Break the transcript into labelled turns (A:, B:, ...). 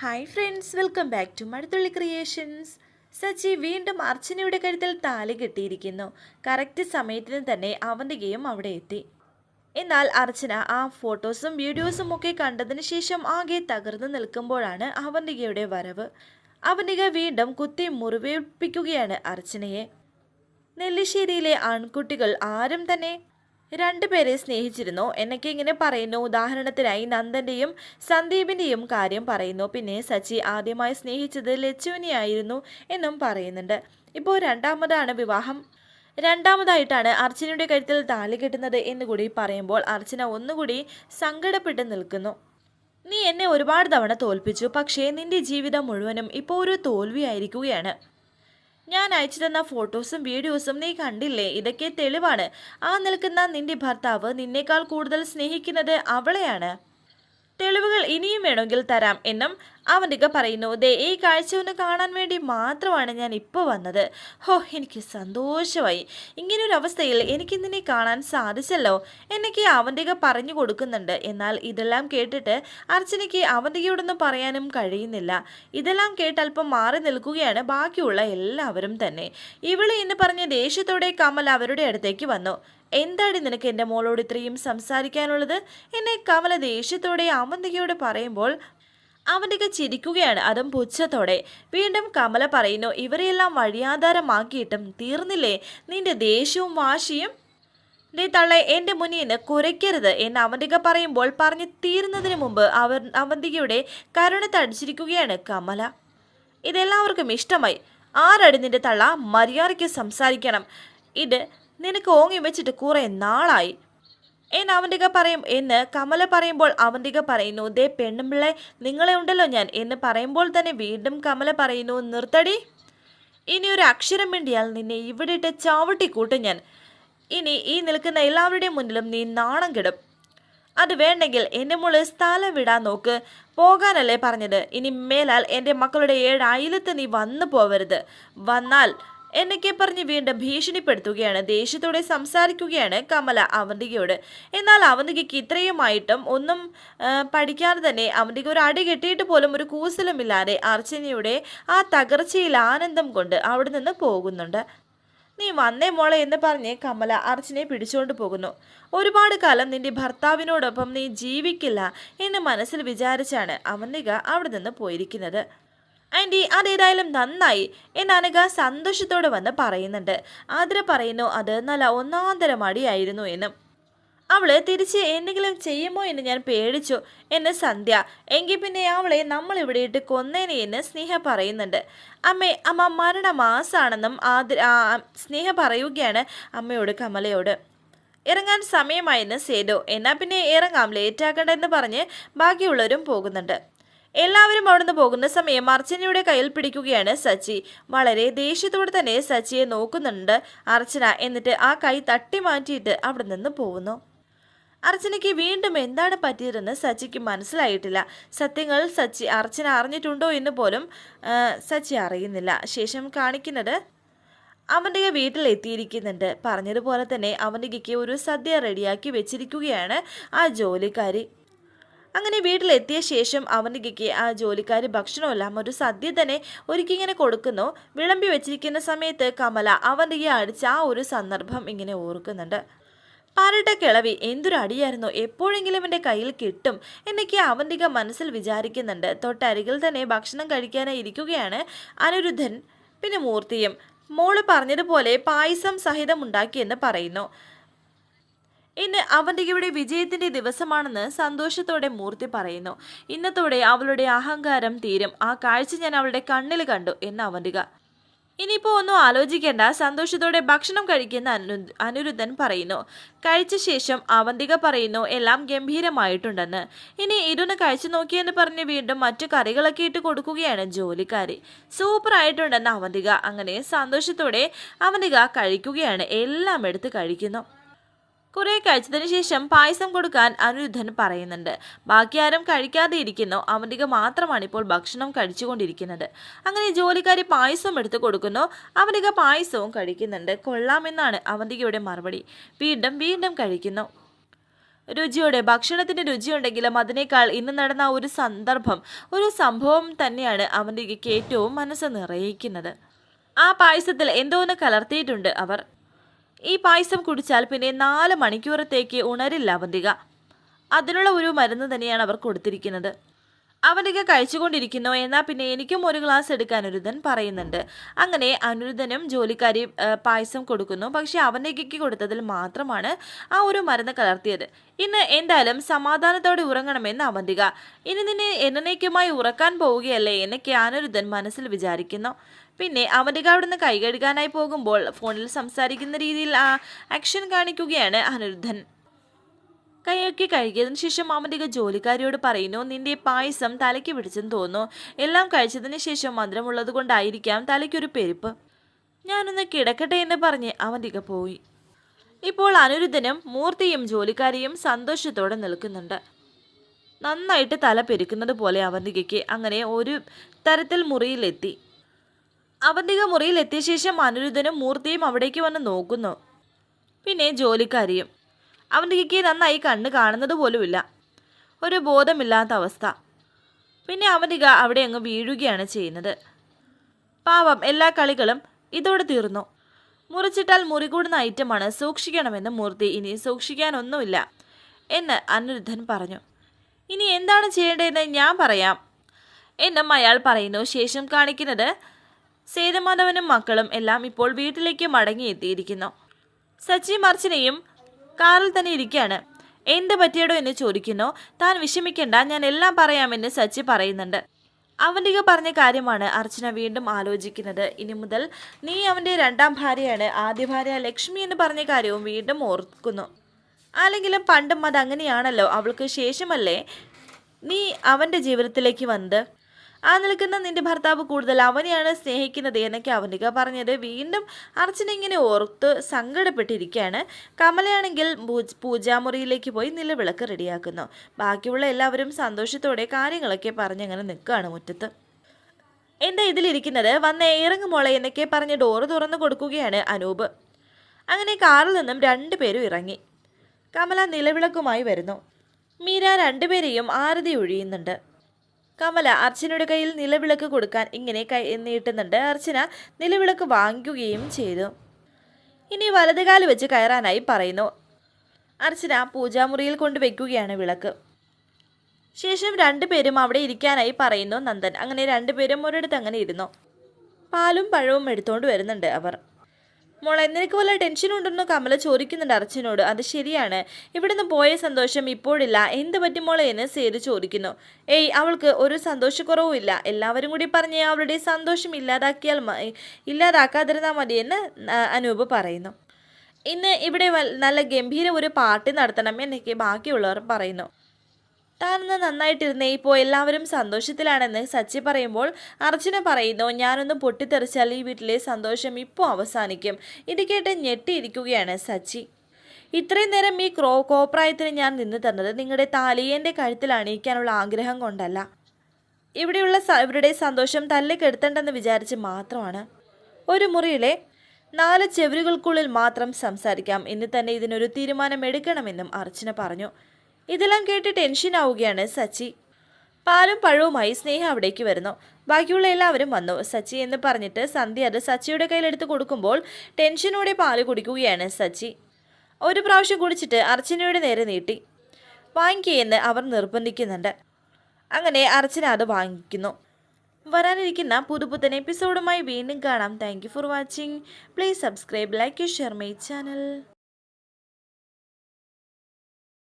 A: Hi friends welcome back to Mazhathulli creations Sachi വീണ്ടും അർച്ചനയുടെ കരുത്തിൽ താലി കെട്ടിയിരിക്കുന്നു. കറക്റ്റ് സമയത്തിന് തന്നെ അവന്തികയും അവിടെ എത്തി. എന്നാൽ അർച്ചന ആ ഫോട്ടോസും വീഡിയോസും ഒക്കെ കണ്ടതിന് ശേഷം ആകെ തകർന്നു നിൽക്കുമ്പോഴാണ് അവന്തികയുടെ വരവ്. അവന്തിക വീണ്ടും കുത്തി മുറിവേൽപ്പിക്കുകയാണ് അർച്ചനയെ. നെല്ലിശ്ശേരിയിലെ ആൺകുട്ടികൾ ആരും തന്നെ രണ്ടുപേരെ സ്നേഹിച്ചിരുന്നു. എന്നൊക്കെ ഇങ്ങനെ പറയുന്നു. ഉദാഹരണത്തിനായി നന്ദന്റെയും സന്ദീപിന്റെയും കാര്യം പറയുന്നു. പിന്നെ സച്ചി ആദ്യമായി സ്നേഹിച്ചത് ലച്ചുവിനെയായിരുന്നു എന്നും പറയുന്നുണ്ട്. ഇപ്പോൾ രണ്ടാമതാണ് വിവാഹം. രണ്ടാമതായിട്ടാണ് അർച്ചനയുടെ കഴുത്തിൽ താലി കെട്ടുന്നത് എന്നുകൂടി പറയുമ്പോൾ അർച്ചന ഒന്നുകൂടി സങ്കടപ്പെട്ട് നിൽക്കുന്നു. നീ എന്നെ ഒരുപാട് തവണ തോൽപ്പിച്ചു. പക്ഷേ നിന്റെ ജീവിതം മുഴുവനും ഇപ്പോൾ ഒരു തോൽവിയായിരിക്കുകയാണ്. ഞാൻ അയച്ചു തന്ന ഫോട്ടോസും വീഡിയോസും നീ കണ്ടില്ലേ? ഇതൊക്കെ തെളിവാണ്. ആ നിൽക്കുന്ന നിന്റെ ഭർത്താവ് നിന്നേക്കാൾ കൂടുതൽ സ്നേഹിക്കുന്നത് അവളെയാണ്. തെളിവുകൾ ഇനിയും വേണമെങ്കിൽ തരാം. എന്നും അവന്തിക പറയുന്നു ദേ ഈ കാഴ്ച ഒന്ന് കാണാൻ വേണ്ടി മാത്രമാണ് ഞാൻ ഇപ്പോൾ വന്നത്. ഹോ എനിക്ക് സന്തോഷമായി. ഇങ്ങനൊരു അവസ്ഥയിൽ എനിക്കിന്നിനെ നിന്നെ കാണാൻ സാധിച്ചല്ലോ. എന്നൊക്കെ അവന്തിക പറഞ്ഞു കൊടുക്കുന്നുണ്ട്. എന്നാൽ ഇതെല്ലാം കേട്ടിട്ട് അർച്ചനയ്ക്ക് അവന്തികയോടൊന്നും പറയാനും കഴിയുന്നില്ല. ഇതെല്ലാം കേട്ട് അല്പം മാറി നിൽക്കുകയാണ് ബാക്കിയുള്ള എല്ലാവരും തന്നെ. ഇവൾ എന്ന് പറഞ്ഞ ദേഷ്യത്തോടെ കമൽ അവരുടെ അടുത്തേക്ക് വന്നു. എന്താടി നിനക്ക് എന്റെ മോളോട് ഇത്രയും സംസാരിക്കാനുള്ളത്? എന്നെ കമല ദേഷ്യത്തോടെ അവന്തികയോട് പറയുമ്പോൾ അവന്തിക ചിരിക്കുകയാണ് അതും പുച്ഛത്തോടെ. വീണ്ടും കമല പറയുന്നു ഇവരെയെല്ലാം വഴിയാധാരമാക്കിയിട്ടും തീർന്നില്ലേ? നിന്റെ ദേഷ്യവും വാശിയും? നീ തള്ളെ എന്റെ മുന്നിൽ നിന്ന് കുരയ്ക്കരുത് എന്ന് അവന്തിക പറയുമ്പോൾ പറഞ്ഞു തീരുന്നതിന് മുമ്പ് അവർ അവന്തികയുടെ കരുണ തടിച്ചിരിക്കുകയാണ് കമല. ഇതെല്ലാവർക്കും ഇഷ്ടമായി. ആരടി നിന്റെ തള്ള മര്യാദയ്ക്ക് സംസാരിക്കണം? ഇത് നിനക്ക് ഓങ്ങി വെച്ചിട്ട് കുറേ നാളായി. എന്ന് അവന്തിക പറയും. എന്ന് കമല പറയുമ്പോൾ അവന്തിക പറയുന്നു ദേ പെണ്ണുമ്പിള്ളെ നിങ്ങളെ ഉണ്ടല്ലോ ഞാൻ എന്ന് പറയുമ്പോൾ തന്നെ വീണ്ടും കമല പറയുന്നു നിർത്തടി. ഇനി ഒരു അക്ഷരം വേണ്ടിയാൽ നിന്നെ ഇവിടെ ഇട്ട് ചാവട്ടി കൂട്ടും ഞാൻ. ഇനി ഈ നിൽക്കുന്ന എല്ലാവരുടെയും മുന്നിലും നീ നാണം കിടും. അത് വേണ്ടെങ്കിൽ എന്റെ മുകളിൽ സ്ഥലം വിടാൻ നോക്ക്. പോകാനല്ലേ പറഞ്ഞത്. ഇനി മേലാൽ എന്റെ മക്കളുടെ ഏഴ് അയലത്ത് നീ വന്നു പോവരുത്. വന്നാൽ എന്നൊക്കെ പറഞ്ഞ് വീണ്ടും ഭീഷണിപ്പെടുത്തുകയാണ്. ദേഷ്യത്തോടെ സംസാരിക്കുകയാണ് കമല അവന്തികയോട്. എന്നാൽ അവന്തികയ്ക്ക് ഇത്രയുമായിട്ടും ഒന്നും പഠിക്കാതെ തന്നെ അവന്തിക ഒരു അടി കെട്ടിയിട്ട് പോലും ഒരു കൂസലുമില്ലാതെ അർച്ചനയുടെ ആ തകർച്ചയിൽ ആനന്ദം കൊണ്ട് അവിടെ നിന്ന് പോകുന്നുണ്ട്. നീ വന്നേ മോളെ എന്ന് പറഞ്ഞ് കമല അർച്ചനെ പിടിച്ചുകൊണ്ട് പോകുന്നു. ഒരുപാട് കാലം നിന്റെ ഭർത്താവിനോടൊപ്പം നീ ജീവിക്കില്ല എന്ന് മനസ്സിൽ വിചാരിച്ചാണ് അവന്തിക അവിടെ നിന്ന് പോയിരിക്കുന്നത്. ആന്റി അതേതായാലും നന്നായി. എന്ന് സന്തോഷത്തോടെ വന്ന് പറയുന്നുണ്ട്. ആതിര പറയുന്നു അത് നല്ല ഒന്നാന്തരം അടിയായിരുന്നു എന്നും. അവൾ തിരിച്ച് എന്തെങ്കിലും ചെയ്യുമോ എന്ന് ഞാൻ പേടിച്ചു എന്ന് സന്ധ്യ. എങ്കിൽ പിന്നെ അവളെ നമ്മൾ ഇവിടെ ഇട്ട് കൊന്നേനെ എന്ന് സ്നേഹ പറയുന്നുണ്ട്. അമ്മേ അമ്മ മരണമാസാണെന്നും ആതിര ആ, സ്നേഹ പറയുകയാണ് അമ്മയോട് കമലയോട്. ഇറങ്ങാൻ സമയമായെന്ന് സേതു. എന്നാൽ പിന്നെ ഇറങ്ങാം ലേറ്റാക്കണ്ടെന്ന് പറഞ്ഞ് ബാക്കിയുള്ളവരും പോകുന്നുണ്ട്. എല്ലാവരും അവിടുന്ന് പോകുന്ന സമയം അർച്ചനയുടെ കയ്യിൽ പിടിക്കുകയാണ് സച്ചി. വളരെ ദേഷ്യത്തോടെ തന്നെ സച്ചിയെ നോക്കുന്നുണ്ട് അർച്ചന. എന്നിട്ട് ആ കൈ തട്ടി മാറ്റിയിട്ട് അവിടെ നിന്ന് പോകുന്നു. അർച്ചനയ്ക്ക് വീണ്ടും എന്താണ് പറ്റിയതെന്ന് സച്ചിക്ക് മനസ്സിലായിട്ടില്ല. സത്യങ്ങൾ സച്ചി അർച്ചന അറിഞ്ഞിട്ടുണ്ടോ എന്ന് പോലും സച്ചി അറിയുന്നില്ല. ശേഷം കാണിക്കുന്നത് അവന്റെ വീട്ടിൽ എത്തിയിരിക്കുന്നുണ്ട് പറഞ്ഞതുപോലെ തന്നെ അവന്റെ ഒരു സദ്യ റെഡിയാക്കി വെച്ചിരിക്കുകയാണ് ആ ജോലിക്കാരി. അങ്ങനെ വീട്ടിലെത്തിയ ശേഷം അവനികയ്ക്ക് ആ ജോലിക്കാർ ഭക്ഷണമെല്ലാം ഒരു സദ്യ തന്നെ ഒരുക്കിങ്ങനെ കൊടുക്കുന്നു. വിളമ്പി വെച്ചിരിക്കുന്ന സമയത്ത് കമല അവന്റെ അടിച്ച ആ ഒരു സന്ദർഭം ഇങ്ങനെ ഓർക്കുന്നുണ്ട്. പാരട്ട കിളവി എന്തൊരു അടിയായിരുന്നു? എപ്പോഴെങ്കിലും എന്റെ കയ്യിൽ കിട്ടും എന്നൊക്കെ അവന്തിക മനസ്സിൽ വിചാരിക്കുന്നുണ്ട്. തൊട്ടരികിൽ തന്നെ ഭക്ഷണം കഴിക്കാനായി ഇരിക്കുകയാണ് അനിരുദ്ധൻ പിന്നെ മൂർത്തിയും. മോൾ പറഞ്ഞതുപോലെ പായസം സഹിതം ഉണ്ടാക്കിയെന്ന് പറയുന്നു. ഇന്ന് അവന്തികയുടെ വിജയത്തിന്റെ ദിവസമാണെന്ന് സന്തോഷത്തോടെ മൂർത്തി പറയുന്നു. ഇന്നത്തോടെ അവളുടെ അഹങ്കാരം തീരും. ആ കാഴ്ച ഞാൻ അവളുടെ കണ്ണിൽ കണ്ടു എന്ന് അവന്തിക. ഇനിയിപ്പോൾ ഒന്നും ആലോചിക്കേണ്ട. സന്തോഷത്തോടെ ഭക്ഷണം കഴിക്കുന്ന അനു അനിരുദ്ധൻ പറയുന്നു. കഴിച്ച ശേഷം അവന്തിക പറയുന്നു എല്ലാം ഗംഭീരമായിട്ടുണ്ടെന്ന്. ഇനി ഇരുന്ന് കഴിച്ചു നോക്കിയെന്ന് പറഞ്ഞ് വീണ്ടും മറ്റു കറികളൊക്കെ ഇട്ട് കൊടുക്കുകയാണ് ജോലിക്കാരി. സൂപ്പർ ആയിട്ടുണ്ടെന്ന് അവന്തിക. അങ്ങനെ സന്തോഷത്തോടെ അവന്തിക കഴിക്കുകയാണ്. എല്ലാം എടുത്ത് കഴിക്കുന്നു. കുറെ കഴിച്ചതിന് ശേഷം പായസം കൊടുക്കാൻ അനിരുദ്ധൻ പറയുന്നുണ്ട്. ബാക്കി ആരും കഴിക്കാതെ ഇരിക്കുന്നു. അവന്തിക മാത്രമാണ് ഇപ്പോൾ ഭക്ഷണം കഴിച്ചുകൊണ്ടിരിക്കുന്നത്. അങ്ങനെ ജോലിക്കാരി പായസം എടുത്തു കൊടുക്കുന്നു. അവന്തിക പായസവും കഴിക്കുന്നുണ്ട്. കൊള്ളാമെന്നാണ് അവന്തികയുടെ മറുപടി. വീണ്ടും വീണ്ടും കഴിക്കുന്നു. രുചിയോടെ ഭക്ഷണത്തിന്റെ രുചിയുണ്ടെങ്കിലും അതിനേക്കാൾ ഇന്ന് നടന്ന ഒരു സന്ദർഭം ഒരു സംഭവം തന്നെയാണ് അവന്തികയ്ക്ക് ഏറ്റവും മനസ്സ് നിറയിക്കുന്നത്. ആ പായസത്തിൽ എന്തോ ഒന്ന് കലർത്തിയിട്ടുണ്ട് അവർ. ഈ പായസം കുടിച്ചാൽ പിന്നെ നാല് മണിക്കൂറത്തേക്ക് ഉണരില്ല അവന്തിക അതിനുള്ള ഒരു മരുന്ന് തന്നെയാണ് അവർ കൊടുത്തിരിക്കുന്നത്. അവനിക കഴിച്ചുകൊണ്ടിരിക്കുന്നു. എന്നാൽ പിന്നെ എനിക്കും ഒരു ഗ്ലാസ് എടുക്കാൻ അനുരുദ്ധൻ പറയുന്നുണ്ട്. അങ്ങനെ അനുരുദ്ധനും ജോലിക്കാരി പായസം കൊടുക്കുന്നു. പക്ഷെ അവനേക്ക് കൊടുത്തതിൽ മാത്രമാണ് ആ ഒരു മരുന്ന് കലർത്തിയത്. ഇന്ന് എന്തായാലും സമാധാനത്തോടെ ഉറങ്ങണമെന്ന് അവന്തിക. ഇനി നിന്നെ എന്നേക്കുമായി ഉറക്കാൻ പോവുകയല്ലേ എന്നൊക്കെ അനുരുദ്ധൻ മനസ്സിൽ വിചാരിക്കുന്നു. പിന്നെ അവന്തിക നിന്ന് കൈകഴുകാനായി പോകുമ്പോൾ ഫോണിൽ സംസാരിക്കുന്ന രീതിയിൽ ആക്ഷൻ കാണിക്കുകയാണ് അനിരുദ്ധൻ. കൈയൊക്കെ കഴുകിയതിനു ശേഷം അവന്തിക ജോലിക്കാരിയോട് പറയുന്നു നിന്റെ പായസം തലയ്ക്ക് പിടിച്ചെന്ന് തോന്നുന്നു. എല്ലാം കഴിച്ചതിന് ശേഷം മധുരമുള്ളത് കൊണ്ടായിരിക്കാം തലയ്ക്കൊരു പെരുപ്പ്. ഞാനൊന്ന് കിടക്കട്ടെ എന്ന് പറഞ്ഞ് അവന്തിക പോയി. ഇപ്പോൾ അനിരുദ്ധനും മൂർത്തിയും ജോലിക്കാരിയും സന്തോഷത്തോടെ നിൽക്കുന്നുണ്ട്. നന്നായിട്ട് തല പെരുക്കുന്നത് പോലെ അവന്തികയ്ക്ക് അങ്ങനെ ഒരു തരത്തിൽ മുറിയിലെത്തി. അവന്തിക മുറിയിലെത്തിയ ശേഷം അനിരുദ്ധനും മൂർത്തിയും അവിടേക്ക് വന്ന് നോക്കുന്നു. പിന്നെ ജോലിക്കാരിയും അവന്തികയ്ക്ക് നന്നായി കണ്ണ് കാണുന്നത് പോലുമില്ല. ഒരു ബോധമില്ലാത്ത അവസ്ഥ. പിന്നെ അവനിക അവിടെ അങ്ങ് വീഴുകയാണ് ചെയ്യുന്നത്. പാവം എല്ലാ കളികളും ഇതോടെ തീർന്നു. മുറിച്ചിട്ടാൽ മുറി കൂടുന്ന ഐറ്റമാണ് സൂക്ഷിക്കണമെന്ന് മൂർത്തി. ഇനി സൂക്ഷിക്കാനൊന്നുമില്ല എന്ന് അനിരുദ്ധൻ പറഞ്ഞു. ഇനി എന്താണ് ചെയ്യേണ്ടതെന്ന് ഞാൻ പറയാം എന്നും അയാൾ പറയുന്നു. ശേഷം കാണിക്കുന്നത് സേതുമാധവനും മക്കളും എല്ലാം ഇപ്പോൾ വീട്ടിലേക്ക് മടങ്ങിയെത്തിയിരിക്കുന്നു. സച്ചി മർച്ചനയും കാറിൽ തന്നെ ഇരിക്കുകയാണ്. എന്ത് പറ്റിയടോ എന്ന് ചോദിക്കുന്നു. താൻ വിഷമിക്കണ്ട ഞാൻ എല്ലാം പറയാമെന്ന് സച്ചി പറയുന്നുണ്ട്. അവന്റെ പറഞ്ഞ കാര്യമാണ് അർച്ചന വീണ്ടും ആലോചിക്കുന്നത്. ഇനി മുതൽ നീ അവന്റെ രണ്ടാം ഭാര്യയാണ്. ആദ്യ ഭാര്യ ലക്ഷ്മി എന്ന് പറഞ്ഞ കാര്യവും വീണ്ടും ഓർക്കുന്നു. അല്ലെങ്കിലും പണ്ടും അതങ്ങനെയാണല്ലോ. അവൾക്ക് ശേഷമല്ലേ നീ അവന്റെ ജീവിതത്തിലേക്ക് വന്നത്? ആ നിൽക്കുന്ന നിന്റെ ഭർത്താവ് കൂടുതൽ അവനെയാണ് സ്നേഹിക്കുന്നത് എന്നൊക്കെ അവനിക പറഞ്ഞത്. വീണ്ടും അർച്ചന ഇങ്ങനെ ഓർത്ത് സങ്കടപ്പെട്ടിരിക്കുകയാണ്. കമലയാണെങ്കിൽ പൂജ- പൂജാമുറിയിലേക്ക് പോയി നിലവിളക്ക് റെഡിയാക്കുന്നു. ബാക്കിയുള്ള എല്ലാവരും സന്തോഷത്തോടെ കാര്യങ്ങളൊക്കെ പറഞ്ഞങ്ങനെ നിൽക്കുകയാണ് മുറ്റത്ത്. എന്താ ഇതിലിരിക്കുന്നത്? വന്ന് ഇറങ്ങുമോളെ എന്നൊക്കെ പറഞ്ഞ് ഡോറ് തുറന്നു കൊടുക്കുകയാണ് അനൂപ്. അങ്ങനെ കാറിൽ നിന്നും രണ്ടുപേരും ഇറങ്ങി. കമല നിലവിളക്കുമായി വരുന്നു. മീര രണ്ടുപേരെയും ആരതി ഒഴിയുന്നുണ്ട്. കമല അർച്ചനയുടെ കയ്യിൽ നിലവിളക്ക് കൊടുക്കാൻ ഇങ്ങനെ കൈ നീട്ടുന്നുണ്ട്. അർച്ചന നിലവിളക്ക് വാങ്ങിക്കുകയും ചെയ്തു. ഇനി വലതുകാൽ വെച്ച് കയറാനായി പറയുന്നു. അർച്ചന പൂജാമുറിയിൽ കൊണ്ടുവയ്ക്കുകയാണ് വിളക്ക്. ശേഷം രണ്ടുപേരും അവിടെ ഇരിക്കാനായി പറയുന്നു നന്ദൻ. അങ്ങനെ രണ്ടുപേരും ഒരിടത്ത് അങ്ങനെ ഇരുന്നു. പാലും പഴവും എടുത്തുകൊണ്ട് വരുന്നുണ്ട് അവർ. മോളെ നിനക്ക് വല്ല ടെൻഷൻ ഉണ്ടെന്ന്? കമല ചോദിക്കുന്നുണ്ട് അർച്ചനോട്. അത് ശരിയാണ്. ഇവിടുന്ന് പോയ സന്തോഷം ഇപ്പോഴില്ല. എന്ത് പറ്റി മോളെ എന്ന് സേതു ചോദിക്കുന്നു. ഏയ് അവൾക്ക് ഒരു സന്തോഷക്കുറവുമില്ല എല്ലാവരും കൂടി പറഞ്ഞ് അവളുടെ സന്തോഷം ഇല്ലാതാക്കിയാൽ ഇല്ലാതാക്കാതിരുന്നാൽ മതിയെന്ന് അനൂപ് പറയുന്നു. ഇന്ന് ഇവിടെ നല്ല ഗംഭീര ഒരു പാർട്ടി നടത്തണം എന്നൊക്കെ ബാക്കിയുള്ളവർ പറയുന്നു. താനൊന്ന് നന്നായിട്ടിരുന്നേ. ഇപ്പോൾ എല്ലാവരും സന്തോഷത്തിലാണെന്ന് സച്ചി പറയുമ്പോൾ അർച്ചന പറയുന്നു ഞാനൊന്ന് പൊട്ടിത്തെറിച്ചാൽ ഈ വീട്ടിലെ സന്തോഷം ഇപ്പോൾ അവസാനിക്കും. ഇത് കേട്ട് ഞെട്ടിയിരിക്കുകയാണ് സച്ചി. ഇത്രയും നേരം ഈ ക്രോ കോപ്രായത്തിന് ഞാൻ നിന്ന് തന്നത് നിങ്ങളുടെ താലിയേന്റെ കഴുത്തിൽ അണിയിക്കാനുള്ള ആഗ്രഹം കൊണ്ടല്ല. ഇവിടെയുള്ള ഇവരുടെ സന്തോഷം തല്ലിക്കെടുത്തണ്ടെന്ന് വിചാരിച്ച് മാത്രമാണ്. ഒരു മുറിയിലെ നാല് ചെവറുകൾക്കുള്ളിൽ മാത്രം സംസാരിക്കാം. ഇന്ന് തന്നെ ഇതിനൊരു തീരുമാനം എടുക്കണമെന്നും അർച്ചന പറഞ്ഞു. ഇതെല്ലാം കേട്ട് ടെൻഷൻ ആവുകയാണ് സച്ചി. പാലും പഴവുമായി സ്നേഹ അവിടേക്ക് വരുന്നു. ബാക്കിയുള്ള എല്ലാവരും വന്നു. സച്ചി എന്ന് പറഞ്ഞിട്ട് സന്ധ്യ അത് സച്ചിയുടെ കയ്യിലെടുത്ത് കൊടുക്കുമ്പോൾ ടെൻഷനോടെ പാൽ കുടിക്കുകയാണ് സച്ചി. ഒരു പ്രാവശ്യം കുടിച്ചിട്ട് അർച്ചനയുടെ നേരെ നീട്ടി. വാങ്ങിക്കുകയെന്ന് അവർ നിർബന്ധിക്കുന്നുണ്ട്. അങ്ങനെ അർച്ചന അത് വാങ്ങിക്കുന്നു. വരാനിരിക്കുന്ന പുതുപുത്തൻ എപ്പിസോഡുമായി വീണ്ടും കാണാം. Thank for watching please subscribe like share my channel